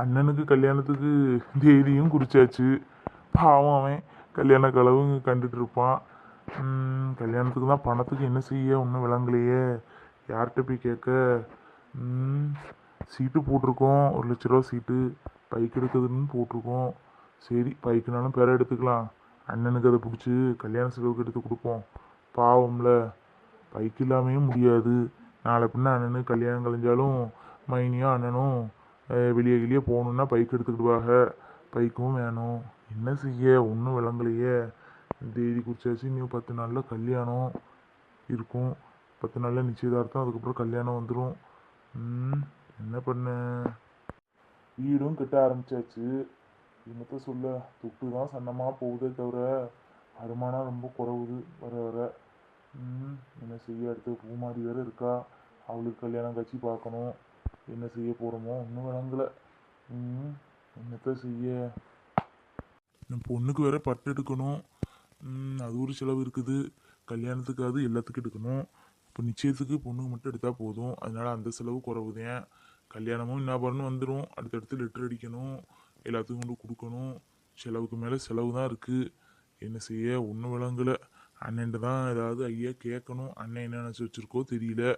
அண்ணனுக்கு கல்யாணத்துக்கு தேதியும் குறிச்சாச்சு. பாவம் அவன். கல்யாண கலவு கண்டுட்டு இருப்பான். கல்யாணத்துக்கு தான் பணத்துக்கு என்ன செய்ய? ஒன்றும் விளங்கலையே. யார்கிட்ட போய் கேட்க? சீட்டு போட்டிருக்கோம். ஒரு லட்ச ரூபா சீட்டு. பைக் எடுக்குதுன்னு போட்டிருக்கோம். சரி பைக்குனாலும் பெற எடுத்துக்கலாம். அண்ணனுக்கு அதை பிடிச்சி கல்யாண செலவுக்கு எடுத்து கொடுப்போம். பாவம்ல. பைக் இல்லாமையும் முடியாது. நாளை பின்ன அண்ணனுக்கு கல்யாணம் கழிஞ்சாலும் மைனியும் அண்ணனும் வெளியே வெளியே போகணுன்னா பைக் எடுத்துக்கிடுவாங்க பைக்கும் வேணும். என்ன செய்ய? ஒன்றும் விளங்கலையே. தேதி குறிச்சாச்சு. இன்னும் பத்து நாளில் கல்யாணம் இருக்கும். பத்து நாளில் நிச்சயதார்த்தம். அதுக்கப்புறம் கல்யாணம் வந்துடும் என்ன பண்ண? வீடும் கட்ட ஆரம்பிச்சாச்சு. என்னத்த சொல்ல? துட்டு தான் சன்னமாக போகுதே தவிர வருமானம் ரொம்ப குறைவுது. வர வர. என்ன செய்ய? அடுத்து பூமாரி வேறு இருக்கா? அவளுக்கு கல்யாணம் காட்சி பார்க்கணும். என்ன செய்ய போகிறோமோ ஒன்றும் விளங்கல. ம், என்னத்த செய்ய? என் பொண்ணுக்கு வேற பட்டு எடுக்கணும். அது ஒரு செலவு இருக்குது. கல்யாணத்துக்கு அது எல்லாத்துக்கும் எடுக்கணும். இப்போ நிச்சயத்துக்கு பொண்ணுக்கு மட்டும் எடுத்தால் போதும். அதனால் அந்த செலவு குறவுதேன். கல்யாணமும் என்ன வந்துடும் அடுத்தடுத்து லெட்டர் அடிக்கணும். எல்லாத்துக்கும் கொண்டு கொடுக்கணும். செலவுக்கு மேலே செலவு தான் இருக்குது என்ன செய்ய? ஒன்றும் விளங்கலை. அண்ணன்ட்டு தான் ஏதாவது ஐயா கேட்கணும். அண்ணன் என்ன நினச்சி வச்சிருக்கோ தெரியல.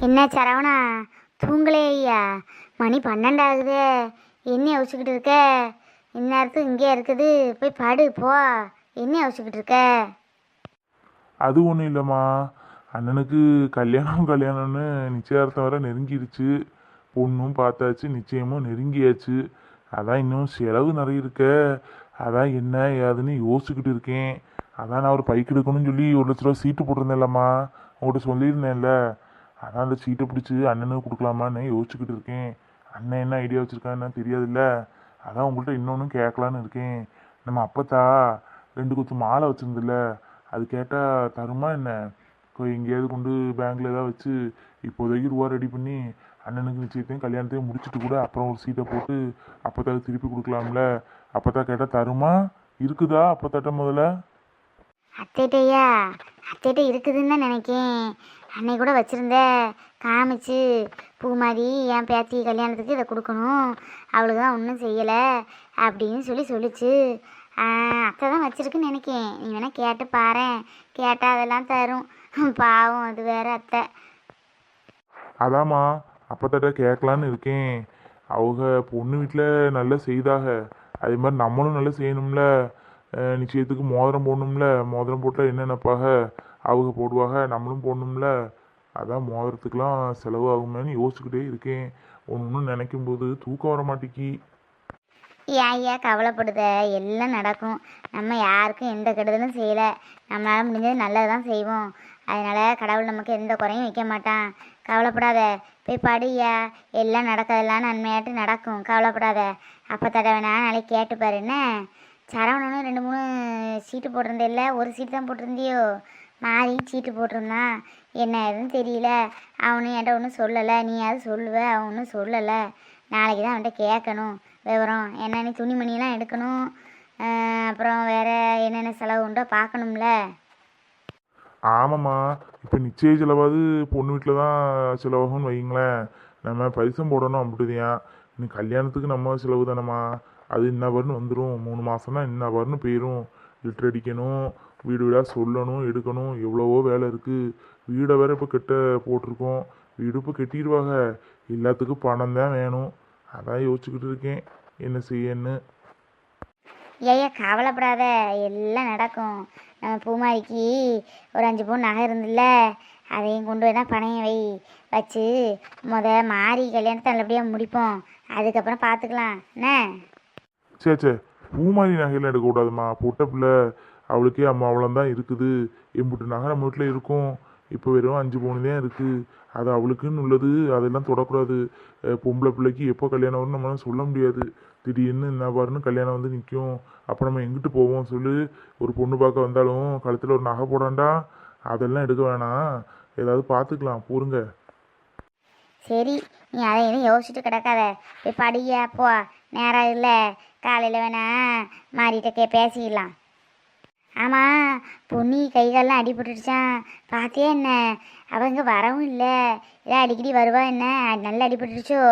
என்ன சரவணா? தூங்கலே ஐயா. மணி பன்னெண்டாகுது என்ன யோசிச்சுக்கிட்டு இருக்க? இந்நேரத்துக்கு இங்கே இருக்குது. போய் படு போ. என்ன யோசிச்சுக்கிட்டு இருக்க? அது ஒன்றும் இல்லைம்மா. அண்ணனுக்கு கல்யாணம் கல்யாணம்னு நிச்சயார்த்தம் வர நெருங்கிடுச்சு பொண்ணும் பார்த்தாச்சு நிச்சயமும் நெருங்கியாச்சு. அதான் இன்னும் செலவு நிறைய இருக்க. அதான் என்ன ஏதுன்னு யோசிச்சுக்கிட்டு இருக்கேன். அதான் நான் ஒரு பைக் எடுக்கணும்னு சொல்லி ஒரு லட்ச ரூபா சீட்டு போட்டிருந்தேன்லம்மா. உங்கள்கிட்ட சொல்லியிருந்தேன்ல. அதான் அந்த சீட்டை பிடிச்சி அண்ணனுக்கு கொடுக்கலாமான்னு யோசிச்சுக்கிட்டு இருக்கேன். அண்ணன் என்ன ஐடியா வச்சுருக்கான்னு தெரியாதுல்ல? அதான் உங்கள்கிட்ட இன்னொன்றும் கேட்கலான்னு இருக்கேன். நம்ம அப்பத்தா ரெண்டு குத்து மாலை வச்சுருந்துல்ல அது கேட்டால் தருமா என்ன? இப்போ எங்கேயாவது கொண்டு பேங்க்கில் ஏதாவது வச்சு இப்போதைக்கு ரூபா ரெடி பண்ணி அண்ணனுக்கு நிச்சயத்தையும் கல்யாணத்தையும் முடிச்சுட்டு கூட அப்புறம் ஒரு சீட்டை போட்டு அப்பத்தாக்கு திருப்பி கொடுக்கலாம்ல? அப்பத்தா கேட்டால் தருமா? இருக்குதா அப்பத்தாட்ட முதல்ல? அத்தைட்டையா? அத்தைட்ட இருக்குதுன்னு தான் நினைக்கேன். அன்னை கூட வச்சுருந்த காமிச்சு பூ மாதிரி என் பேத்தி கல்யாணத்துக்கு இதை கொடுக்கணும். அவளுக்கு தான் ஒன்றும் செய்யலை அப்படின்னு சொல்லி சொல்லிச்சு. அத்தை தான் வச்சுருக்குன்னு நினைக்கேன். நீ வேணால் கேட்டு பாரேன். கேட்டால் அதெல்லாம் தரும். பாவம் அது வேற அத்தை. அதாம்மா அப்பத்தாட்ட கேட்கலான்னு இருக்கேன். அவங்க பொண்ணு வீட்டில் நல்லா செய்தாக அதே மாதிரி நம்மளும் நல்லா செய்யணும்ல. நிச்சயத்துக்கு மோதிரம் போடணும்ல. மோதிரம் போட்டால் என்ன நினைப்பாக அவங்க போடுவாங்க நம்மளும் போடணும்ல. அதான் மோதிரத்துக்கெலாம் செலவு ஆகுமேன்னு யோசிச்சுக்கிட்டே இருக்கேன். ஒன்று ஒன்று நினைக்கும் போது தூக்கம் வர மாட்டேக்கி. ஏன் ஐயா கவலைப்படுத? எல்லாம் நடக்கும். நம்ம யாருக்கும் எந்த கெடுதலும் செய்யலை. நம்மளால் முடிஞ்சது நல்லது தான் செய்வோம். அதனால் கடவுள் நமக்கு எந்த குறையும் வைக்க மாட்டான். கவலைப்படாத. போய் படியா எல்லாம் நடக்கிறதெல்லாம் நன்மையாட்டு நடக்கும். கவலைப்படாத. அப்போ தடவைனா நாளைக்கு கேட்டுப்பாரு என்ன? சரவணனும் ரெண்டு மூணு சீட்டு போட்டிருந்தே இல்லை ஒரு சீட்டு தான் போட்டிருந்தியோ? மாறி சீட்டு போட்டிருந்தான் என்ன ஏதுன்னு தெரியல. அவனும் என்கிட்ட ஒன்றும் சொல்லலை. நீ அது சொல்லுவ. அவன் ஒன்றும் சொல்லலை. நாளைக்கு தான் அவன்கிட்ட கேட்கணும் விவரம். என்னென்ன துணிமணிலாம் எடுக்கணும்? அப்புறம் வேறு என்னென்ன செலவு உண்டோ பார்க்கணும்ல. ஆமாம்மா. இப்போ நிச்சய செலவாது பொண்ணு வீட்டில் தான் செலவாகும்னு வைங்களேன் நம்ம பரிசம் போடணும் அப்படிதான் இன்னும் கல்யாணத்துக்கு நம்ம செலவு தானம்மா. அது இன்ன வரணும் வந்துடும் மூணு மாதம்னா இன்ன வரணும் போயிடும் லிட்டர் அடிக்கணும் வீடு வீடாக சொல்லணும் எடுக்கணும். எவ்வளவோ வேலை இருக்குது வீடை வேற இப்போ கெட்ட போட்டிருக்கோம். வீடு இப்போ கெட்டிடுவாங்க எல்லாத்துக்கும் பணம் தான் வேணும். அதான் யோசிச்சுக்கிட்டு இருக்கேன். என்ன செய்யன்னு. ஏய்யா கவலைப்படாத. எல்லாம் நடக்கும். நம்ம பூமாரிக்கு ஒரு அஞ்சு பவுன் நகை இருந்துல்ல அதையும் கொண்டு வேணா பணையம் வை. வச்சு முத மாறி கல்யாணத்தை நல்லபடியாக முடிப்போம். அதுக்கப்புறம் பார்த்துக்கலாம் என்ன? சே சே பூமாரி நகையெல்லாம் எடுக்கக்கூடாதும்மா. பொட்ட பிள்ளை அவளுக்கே அம்மா தான் இருக்குது. எம்புட்டு நகை நம்ம வீட்டில் இருக்கும். இப்போ வெறும் அஞ்சு பவுன் தான் இருக்குது அது அவளுக்குன்னு உள்ளது. அதெல்லாம் தொடக்கூடாது. பொம்பளை பிள்ளைக்கு எப்போ கல்யாணம் வரும்னு நம்மளால சொல்ல முடியாது. திடீர்னு என்ன பாருன்னு கல்யாணம் வந்து நிற்கும் அப்போ நம்ம எங்கிட்டு போவோம் சொல்லு. ஒரு பொண்ணு பார்க்க வந்தாலும் கழுத்தில் ஒரு நகை போடாண்டா? அதெல்லாம் எடுக்க வேணாம். ஏதாவது பார்த்துக்கலாம். பொறுங்க. சரி நீ அதை எதுவும் யோசிச்சுட்டு கிடக்காத. போய் படியா போ. நேரம் இல்லை. காலையில் வேணா மாறிட்ட கே பேசிக்கலாம் ஆமாம் பொன்னி கை கால்லாம் அடிபட்டுடுச்சான் பார்த்தியா என்ன? அவங்க வரவும் இல்லை. இல்லை அடிக்கடி வருவா என்ன? நல்லா அடிபட்டுடுச்சோ?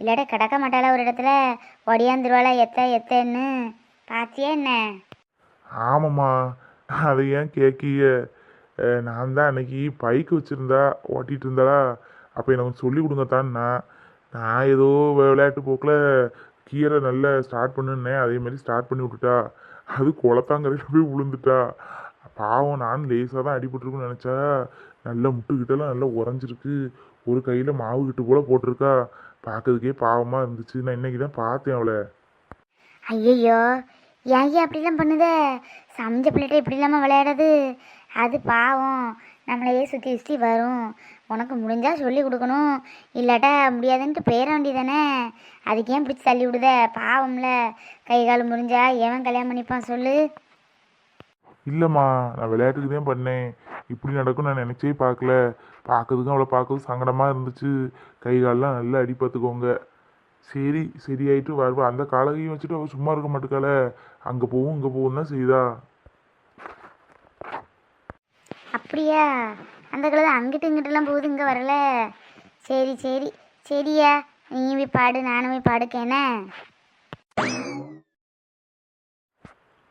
இல்லாட்ட கிடக்க மாட்டாளா ஒரு இடத்துல? ஒடியாந்துருவாளா எத்த எத்தன்னு? பார்த்தியா என்ன? ஆமாம்மா அதை ஏன் கேட்கிய நான் தான் அன்னைக்கு பைக் வச்சுருந்தா ஓட்டிகிட்டு இருந்தாளா? அப்போ எனக்கு சொல்லி கொடுங்கத்தான்னா நான் ஏதோ விளையாட்டு போக்கில் கீரை நல்லா ஸ்டார்ட் பண்ணுன்னேன் அதே மாதிரி ஸ்டார்ட் பண்ணி விட்டுட்டா அது குளத்தாங்கரையில் போய் விழுந்துட்டா. பாவம் நான் லேசாக தான் அடிபட்டுருக்குன்னு நினச்சா நல்லா முட்டுக்கிட்டலாம் நல்லா உறைஞ்சிருக்கு. ஒரு கையில் மாவு கிட்டு போல போட்டிருக்கா. பார்க்கறதுக்கே பாவமாக இருந்துச்சு. நான் இன்னைக்கு தான் பார்த்தேன் அவளை. ஐயையோ ஏன் ஏன் அப்படிலாம் பண்ணுதே? சமைஞ்ச பிள்ளைகிட்ட இப்படி இல்லாமல் விளையாடுறது? அது பாவம். நம்மளையே சுற்றி சுற்றி வரும். உனக்கு முடிஞ்சால் சொல்லி கொடுக்கணும். இல்லாட்டா முடியாதுன்ட்டு பேர வேண்டியதானே அதுக்கு ஏன் பிடிச்சி தள்ளி விடுத? பாவம்ல. கை கால் முடிஞ்சா எவன் கல்யாணம் பண்ணிப்பான் சொல்லு. இல்லைம்மா நான் விளையாட்டுக்கு தான் பண்ணேன். இப்படி நடக்கும் நான் நினச்சே பார்க்கல. பார்க்கறதுக்கும் அவ்வளோ பார்க்கறது சங்கடமாக இருந்துச்சு. கை கால்லாம் நல்லா அடி பார்த்துக்கோங்க. சரி சரியாயிட்டு வருவா. அந்த காலகையும் வச்சுட்டு அவள் சும்மா இருக்க மாட்டுக்கால அங்கே போவும் இங்கே போவும் தான் செய்தா. அப்படியா? அந்த கழுதை அங்கிட்டு இங்கிட்டலாம் போகுது இங்கே வரல. சரி சரி. சரியா? நீ போய் பாடு நானும் போய் பாடுக்கேனே.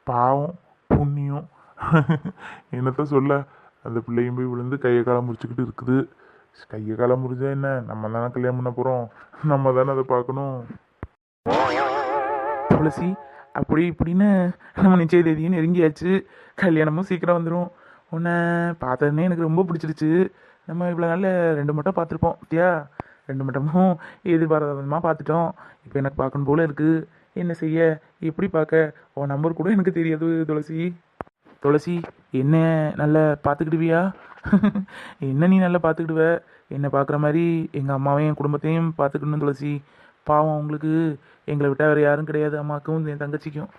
பாவம் புண்ணியம். என்னத்த சொல்ல? அந்த பிள்ளையும் போய் விழுந்து கையை காலம் முடிச்சுக்கிட்டு இருக்குது. கையை காலம் முடிஞ்சா என்ன? நம்ம தானே கல்யாணம் பண்ண போகிறோம் நம்ம தானே அதை பார்க்கணும். துளசி அப்படி இப்படின்னு நம்ம நிச்சய தேதியும் நெருங்கியாச்சு. கல்யாணமும் சீக்கிரம் வந்துடும் உன்னை பார்த்ததுனே எனக்கு ரொம்ப பிடிச்சிருச்சு. நம்ம இவ்வளோ நாளில் ரெண்டு மட்டும் பார்த்துருப்போம் தியா ரெண்டு மட்டமும் எதிர்பாராத விதமாக பார்த்துட்டோம். இப்போ எனக்கு பார்க்கணும் போல இருக்குது என்ன செய்ய? எப்படி பார்க்க? உன் நம்பர் கூட எனக்கு தெரியாது துளசி. துளசி என்ன நல்லா பார்த்துக்கிடுவியா? என்ன நீ நல்லா பார்த்துக்கிடுவ? என்னை பார்க்குற மாதிரி எங்கள் அம்மாவையும் என் குடும்பத்தையும் பார்த்துக்கணும் துளசி. பாவம் அவங்களுக்கு எங்களை விட்டால் வேறு யாரும் கிடையாது அம்மாவுக்கும் என் தங்கச்சிக்கும்.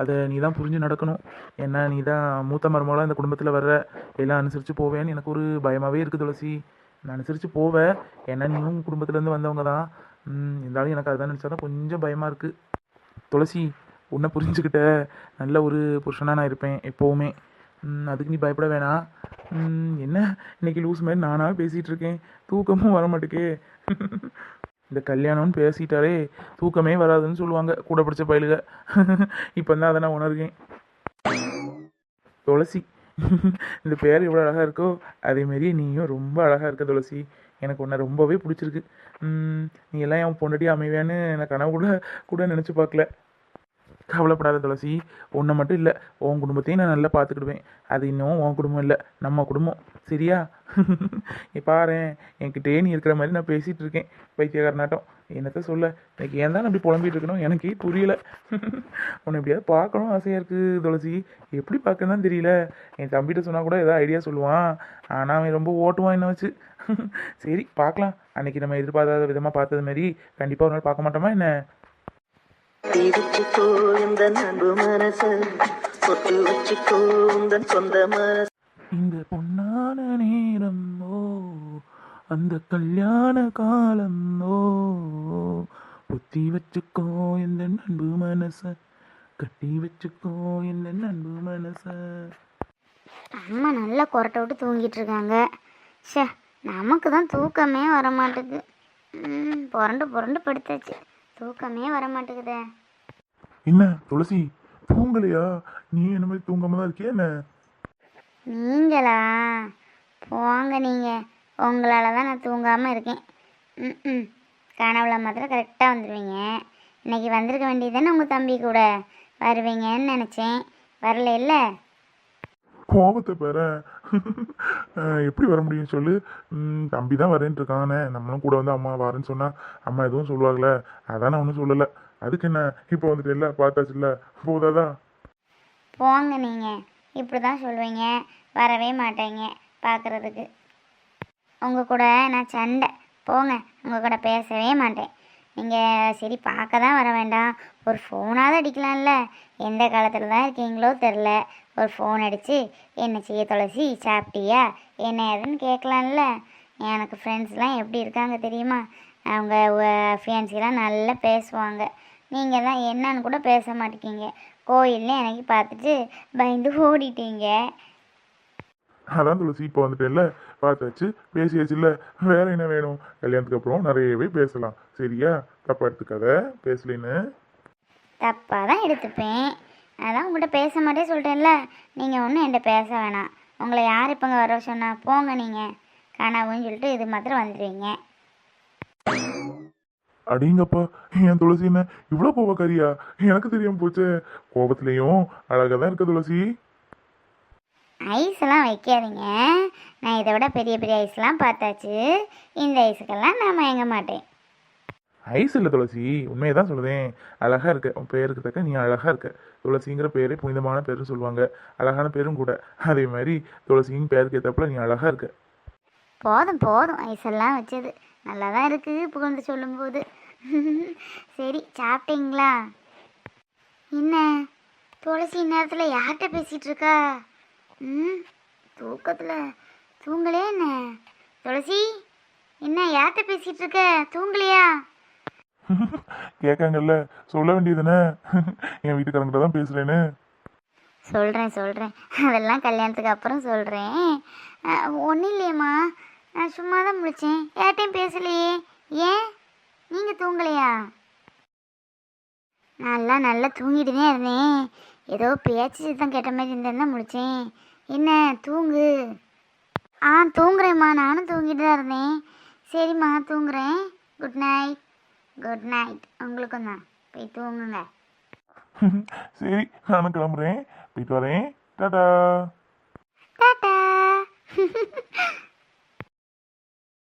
அதை நீ தான் புரிஞ்சு நடக்கணும். ஏன்னா நீ தான் மூத்த மருமகளாக இந்த குடும்பத்தில் வர்ற. எல்லாம் அனுசரித்து போவேன்னு எனக்கு ஒரு பயமாகவே இருக்குது துளசி. நான் அனுசரித்து போவேன் ஏன்னா நீயும் குடும்பத்துலேருந்து வந்தவங்க தான் இருந்தாலும் எனக்கு அதுதான் நினச்சா தான் கொஞ்சம் பயமாக இருக்குது துளசி உன்னை புரிஞ்சுக்கிட்ட நல்ல ஒரு புருஷனாக நான் இருப்பேன் எப்போவுமே. அதுக்கு நீ பயப்பட வேணாம் என்ன? இன்னைக்கு லூஸ் மாதிரி நானாக பேசிகிட்டு இருக்கேன். தூக்கமும் வர மாட்டேக்கே கல்யாணம்னு பேசிட்டாலே தூக்கமே வராதுன்னு சொல்லுவாங்க. கூட பிடிச்ச பயிலுக. இப்போ தான் அதை நான் உணர்கிறேன். துளசி. இந்த பேர் எவ்வளோ அழகாக இருக்கோ அதேமாரி நீயும் ரொம்ப அழகாக இருக்க துளசி. எனக்கு உன்னை ரொம்பவே பிடிச்சிருக்கு. நீ எல்லாம் என் பொண்டாட்டி அமைவேன்னு எனக்கு கனவு கூட கூட நினச்சி பார்க்கல. கவலைப்படாத துளசி உன்னை மட்டும் இல்லை உன் குடும்பத்தையும் நான் நல்லா பார்த்துக்கிடுவேன். அது இன்னும் உன் குடும்பம் இல்லை நம்ம குடும்பம். சரியா? நீ பாரேன் என்கிட்டயே நீ இருக்கிற மாதிரி நான் பேசிகிட்டு இருக்கேன். பைத்தியக்காரனாட்டம் என்னத்த சொல்ல? எனக்கு ஏன் தான் அப்படி புலம்பிட்டு இருக்கணும்? எனக்கே புரியல. உன்னை எப்படியாவது பார்க்கணும் ஆசையாக இருக்குது துளசி. எப்படி பார்க்கணும் தெரியல. என் தம்பிகிட்ட சொன்னால் கூட ஏதாவது ஐடியா சொல்லுவான். ஆனால் அவன் ரொம்ப ஓட்டுவான் என்ன வச்சு. சரி பார்க்கலாம். அன்னைக்கு நம்ம எதிர்பார்க்காத விதமாக பார்த்தது மாதிரி கண்டிப்பாக ஒரு நாள் பார்க்க மாட்டோமா என்ன? இந்த அன்பு மனச பொட்டு வச்சுக்கோ உந்தன் சொந்த மனச. இந்த பொன்னான நேரம் ஓ அந்த கல்யாண காலம் ஓ புத்தி வச்சுக்கோ இந்த அன்பு மனச கட்டி வச்சுக்கோ இந்த அன்பு மனச. அம்மா நல்லா கொரட்டை விட்டு தூங்கிட்டு இருக்காங்க. ஷே நமக்கு தான் தூக்கமே வர மாட்டேங்குது ம், புரண்டு புரண்டு படுத்தாச்சு. தூக்கமே வர மாட்டேங்குதே என்ன துளசி? தூங்கலையா? நீ என்ன மாதிரி தூங்காம தான் இருக்கியா என்ன? நீங்களா? போங்க நீங்கள் உங்களால் தான் நான் தூங்காமல் இருக்கேன். ம் ம். கனவுல மாத்திரம் கரெக்டாக வந்துடுவீங்க இன்னைக்கு வந்திருக்க வேண்டியது உங்கள் தம்பி கூட? வருவீங்கன்னு நினச்சேன். வரல இல்லை? கோபத்தை பெற எப்படி வர முடியும் சொல்லு? தம்பி தான் வரேன்ட்டு இருக்கானே. நம்மளும் கூட வந்து அம்மா வரேன்னு சொன்னால் அம்மா எதுவும் சொல்லுவாங்களே? அதான் நான் ஒன்றும் சொல்லலை. அதுக்கு என்ன? இப்போ வந்துட்டு இல்லை பார்த்தாச்சுல்ல? போதாதா? போங்க நீங்கள் இப்படி தான் சொல்லுவீங்க. வரவே மாட்டேங்க பார்க்குறதுக்கு உங்கள் கூட நான் சண்டை. போங்க. உங்கள் கூட பேசவே மாட்டேன். நீங்கள் சரி பார்க்க தான் வர வேண்டாம். ஒரு ஃபோனாவது அடிக்கலாம்ல. எந்த காலத்தில் தான் இருக்கீங்களோ தெரில ஒரு ஃபோன் அடித்து என்ன செய்ய துளசி சாப்பிட்டியா? என்ன ஏதுன்னு கேட்கலாம்ல. எனக்கு ஃப்ரெண்ட்ஸ்லாம் எப்படி இருக்காங்க தெரியுமா? அவங்க ஃபியான்சிலாம் நல்லா பேசுவாங்க. நீங்கள் தான் என்னன்னு கூட பேச மாட்டேங்க. கோயில்னு எனக்கு பார்த்துட்டு பயந்து ஓடிட்டீங்க. அதான் துளசி இப்போ வந்துட்டேன்ல. பார்த்தாச்சு பேசியாச்சுல்ல. வேற என்ன வேணும்? கல்யாணத்துக்கு அப்புறம் நிறையவே பேசலாம். சரியா? தப்பா எடுத்துக்காத. பேசலின்னு. தப்பாக தான் எடுத்துப்பேன். அதான் உங்கள்கிட்ட பேச மாட்டே சொல்லிட்டேன்ல நீங்கள் ஒன்றும் என்கிட்ட பேச வேணாம். உங்களை யார் இப்போங்க வர சொன்னா போங்க நீங்கள் காணாமன்னு சொல்லிட்டு இது மாத்திரம் வந்துடுவீங்க. அடிங்கப்பா என் துளசி என்ன? இவ்வளோ கோபக்காரியா எனக்கு தெரியாம போச்சே. கோபத்துலேயும் அழகாக தான் இருக்க துளசி. ஐஸ் எல்லாம் வைக்காதீங்க. நான் இதை விட பெரிய பெரிய ஐஸ்லாம் பார்த்தாச்சு. இந்த ஐஸுக்கெல்லாம் நான் மயங்க மாட்டேன். ஐஸ் இல்லை துளசி உண்மையை தான் சொல்லுதேன். அழகாக இருக்க உன் பேருக்கு தக்க நீ அழகாக இருக்க. துளசிங்கிற பேரே புனிதமான பேருன்னு சொல்லுவாங்க. அழகான பேரும் கூட. அதே மாதிரி துளசிங்க பேருக்கு ஏற்றப்பல நீ அழகாக இருக்க. போதும் போதும். ஐஸெல்லாம் வச்சது. நல்லா தான் இருக்குது புகழ்ந்து சொல்லும்போது. சரி சாப்பிட்டீங்களா? என்ன? துளசி நேரத்தில் யார்கிட்ட பேசிகிட்டு இருக்கா? ம் தூக்கத்தில். தூங்கலே என்ன? துளசி என்ன யார்கிட்ட பேசிகிட்டு இருக்க? தூங்கலையா? கேட்காங்கல்ல சொல்ல வேண்டியதுதானே என் வீட்டுக்காரங்கிட்ட தான் பேசுகிறேன்னு சொல்கிறேன் சொல்கிறேன் அதெல்லாம் கல்யாணத்துக்கு அப்புறம் சொல்கிறேன் ஒன்றும் இல்லையம்மா. நான் சும்மா தான் முடித்தேன் யார்ட்டையும் பேசலையே. ஏன்? நீங்கள் தூங்கலையா? நல்லா நல்லா தூங்கிட்டு தான் இருந்தேன். ஏதோ பேச்சு சித்தம் கேட்ட மாதிரி இருந்தேன் தான் முடித்தேன் என்ன தூங்கு. ஆ தூங்குறேம்மா. நானும் தூங்கிட்டு தான் இருந்தேன். சரிம்மா தூங்குறேன். குட் நைட் குட் நைட் உங்களுக்கும் தான். போய் தூங்குங்க. சரி நானும் கிளம்புறேன். போயிட்டு வரேன். டாடா. டாடா.